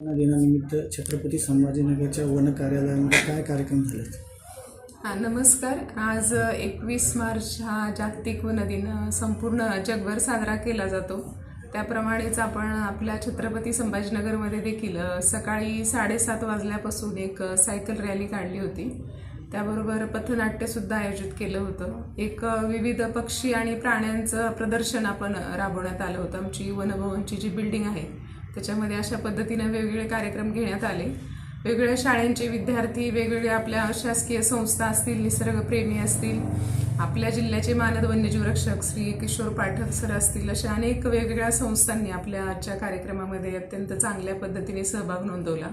दिनानिमित्त छत्रपती संभाजीनगरच्या वन कार्यालयामध्ये काय कार्यक्रम झाले हा नमस्कार. आज एकवीस मार्च हा जागतिक वन दिन संपूर्ण जगभर साजरा केला जातो. त्याप्रमाणेच आपण आपल्या छत्रपती संभाजीनगरमध्ये देखील सकाळी साडेसात वाजल्यापासून एक सायकल रॅली काढली होती. त्याबरोबर पथनाट्यसुद्धा आयोजित केलं होतं. एक विविध पक्षी आणि प्राण्यांचं प्रदर्शन आपण राबवण्यात आलं होतं. आमची वनभवनची जी बिल्डिंग आहे त्याच्यामध्ये अशा पद्धतीनं वेगवेगळे कार्यक्रम घेण्यात आले. वेगवेगळ्या शाळांचे विद्यार्थी वेगवेगळ्या आपल्या शासकीय संस्था असतील निसर्गप्रेमी असतील आपल्या जिल्ह्याचे मानद वन्यजीव रक्षक श्री किशोर पाठक सर असतील अशा अनेक वेगवेगळ्या संस्थांनी आपल्या आजच्या कार्यक्रमामध्ये अत्यंत चांगल्या पद्धतीने सहभाग नोंदवला.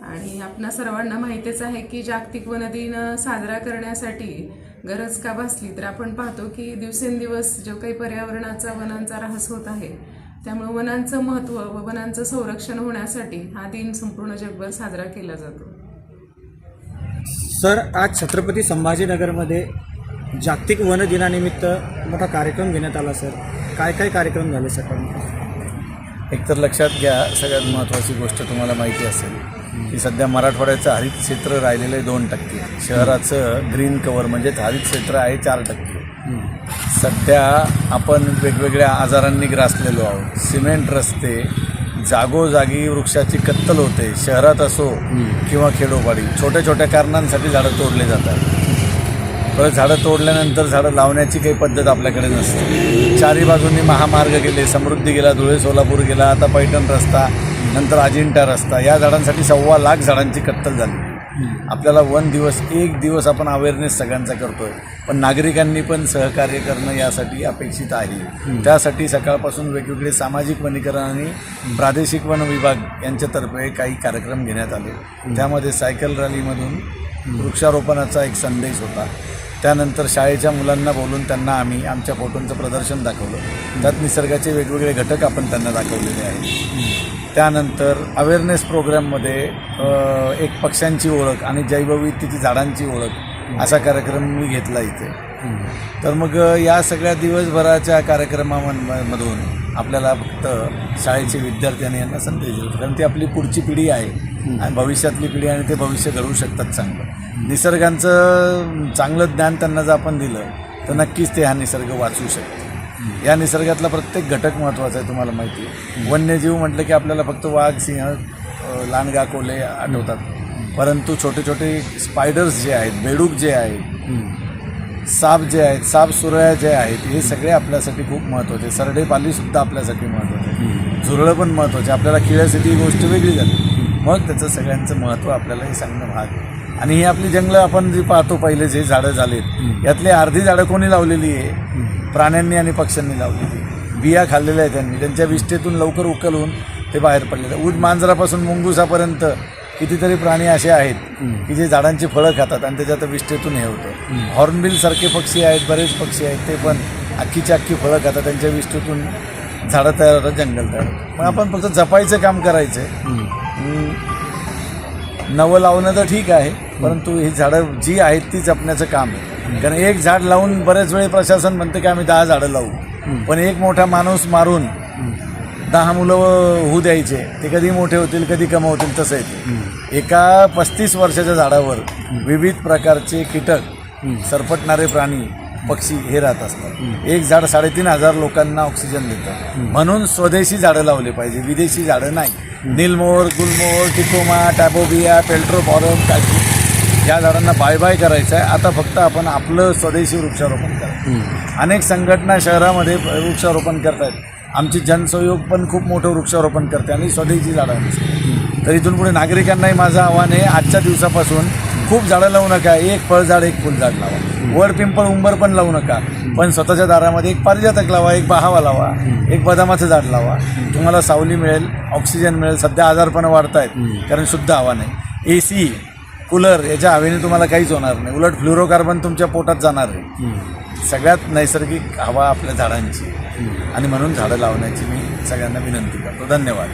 आणि आपणा सर्वांना माहितीच आहे की जागतिक वन दिन साजरा करण्यासाठी गरज का भासली तर आपण पाहतो की दिवसेंदिवस जो काही पर्यावरणाचा वनांचा ऱ्हास होत आहे त्यामुळे वनांचं महत्त्व व वनांचं संरक्षण होण्यासाठी हा दिन संपूर्ण जगभर साजरा केला जातो. सर आज छत्रपती संभाजीनगरमध्ये जागतिक वन दिनानिमित्त मोठा कार्यक्रम घेण्यात आला सर. काय काय कार्यक्रम झाले सर? एकतर लक्षात घ्या सगळ्यात महत्त्वाची गोष्ट तुम्हाला माहिती असेल की सध्या मराठवाड्याचं हरित क्षेत्र राहिलेलं आहे दोन टक्के. शहराचं ग्रीन कव्हर म्हणजेच हरित क्षेत्र आहे चार टक्के. सध्या आपण वेगवेगळ्या आजारांनी ग्रासलेलो आहोत. सिमेंट रस्ते जागोजागी वृक्षाची कत्तल होते. शहरात असो किंवा खेडोपाडी छोट्या छोट्या कारणांसाठी झाडं तोडले जातात. परत झाडं तोडल्यानंतर झाडं लावण्याची काही पद्धत आपल्याकडे नसते. चारी बाजूंनी महामार्ग गेले समृद्धी गेला धुळे सोलापूर गेला आता पैठण रस्ता नंतर अजिंठा रस्ता. या झाडांसाठी सव्वा लाख झाडांची कत्तल झाली. आपल्याला वन दिवस एक दिवस आपण अवेअरनेस सगळ्यांचा करतोय. पण नागरिकांनी पण सहकार्य करणं यासाठी अपेक्षित आहे. त्यासाठी सकाळपासून वेगवेगळे सामाजिक वनीकरण आणि प्रादेशिक वन विभाग यांच्यातर्फे काही कार्यक्रम घेण्यात आले. त्यामध्ये सायकल रॅलीमधून वृक्षारोपणाचा एक संदेश होता. त्यानंतर शाळेच्या मुलांना बोलून त्यांना आम्ही आमच्या फोटोंचं प्रदर्शन दाखवलं. त्यात निसर्गाचे वेगवेगळे घटक आपण त्यांना दाखवलेले आहेत. त्यानंतर अवेअरनेस प्रोग्राममध्ये एक पक्ष्यांची ओळख आणि जैवविविधतेची झाडांची ओळख असा कार्यक्रम मी घेतला इथे. तर मग या सगळ्या दिवसभराच्या कार्यक्रमामधून आपल्याला फक्त शाळेचे विद्यार्थी आणि यांना संदेश देतो कारण ती आपली पुढची पिढी आहे आणि भविष्यातली पिढी आणि ते भविष्य घडवू शकतात चांगलं. निसर्गांचं चांगलं ज्ञान त्यांना जर आपण दिलं तर नक्कीच ते हा निसर्ग वाचवू शकते या निसर्गातला प्रत्येक घटक महत्त्वाचा आहे तुम्हाला माहिती आहे. वन्यजीव म्हटलं की आपल्याला फक्त वाघ सिंह लांडगा कोल्हे आठवतात. परंतु छोटे छोटे स्पायडर्स जे आहेत बेडूक जे आहेत साप जे आहेत साप सुरळ्या जे आहेत हे सगळे आपल्यासाठी खूप महत्त्वाचे आहे. सरडे पालीसुद्धा आपल्यासाठी महत्त्वाचे आहे झुरळं पण महत्त्वाचे. आपल्याला किळ्यासाठी ही गोष्ट वेगळी झाली मग त्याचं सगळ्यांचं महत्त्व आपल्याला हे सांगणं भाग आहे. आणि ही आपली जंगलं आपण जी पाहतो पहिले जे झाडं झालेत यातली अर्धी झाडं कोणी लावलेली आहे प्राण्यांनी आणि पक्ष्यांनी लावलेली आहे. बिया खाल्लेल्या आहेत त्यांनी त्यांच्या विष्ठेतून लवकर उकल होऊन ते बाहेर पडलेले. उद मांजरापासून मुंगुसापर्यंत कितीतरी प्राणी असे आहेत की जे झाडांची फळं खातात आणि त्याच्यात विष्ठेतून हे होतं. हॉर्नबिल सारखे पक्षी आहेत बरेच पक्षी आहेत ते पण अख्खीची अख्खी फळं खातात त्यांच्या विष्ठेतून झाडं तयार होतात जंगल तयार. मग आपण फक्त जपायचं काम करायचं नवं लावणं तर ठीक आहे परंतु ही झाडं जी आहेत ती जपण्याचं काम आहे. कारण एक झाड लावून बरेच वेळी प्रशासन म्हणते की आम्ही दहा झाडं लावू. पण एक मोठा माणूस मारून दहा मुलं होऊ द्यायचे. ते कधी मोठे होतील कधी कमावतील तसं येते एका पस्तीस वर्षाच्या झाडावर विविध प्रकारचे कीटक सरपटणारे प्राणी पक्षी हे राहत असतात. एक झाड साडेतीन हजार लोकांना ऑक्सिजन देतं. म्हणून स्वदेशी झाडं लावले पाहिजे विदेशी झाडं नाही. निलमोर गुलमोर टिकोमा टॅबोबिया पेल्ट्रोफॉरम काजू या झाडांना बाय बाय करायचं आहे आता फक्त आपण आपलं स्वदेशी वृक्षारोपण करायचं अनेक संघटना शहरामध्ये वृक्षारोपण करतायत. आमची जनसहयोग पण खूप मोठं वृक्षारोपण करते आणि स्वदेशी झाडं तर इथून पुढे नागरिकांनाही माझं आव्हान आहे आजच्या दिवसापासून खूप झाडं लावू नका एक फळझाड एक फुलझाड लावा. वर पिंपळ उंबर पण लावू नका पण स्वतःच्या दारामध्ये एक पारिजातक लावा एक बहावा लावा एक बदामाचं झाड लावा. तुम्हाला सावली मिळेल ऑक्सिजन मिळेल सध्या आजारपणं वाढत आहेत कारण शुद्ध हवा नाही. ए सी कूलर याच्या हवेने तुम्हाला काहीच होणार नाही. उलट फ्लोरोकार्बन तुमच्या पोटात जाणार आहे सगळ्यात नैसर्गिक हवा आपल्या झाडांची. आणि म्हणून झाडं लावण्याची मी सगळ्यांना विनंती करतो. धन्यवाद.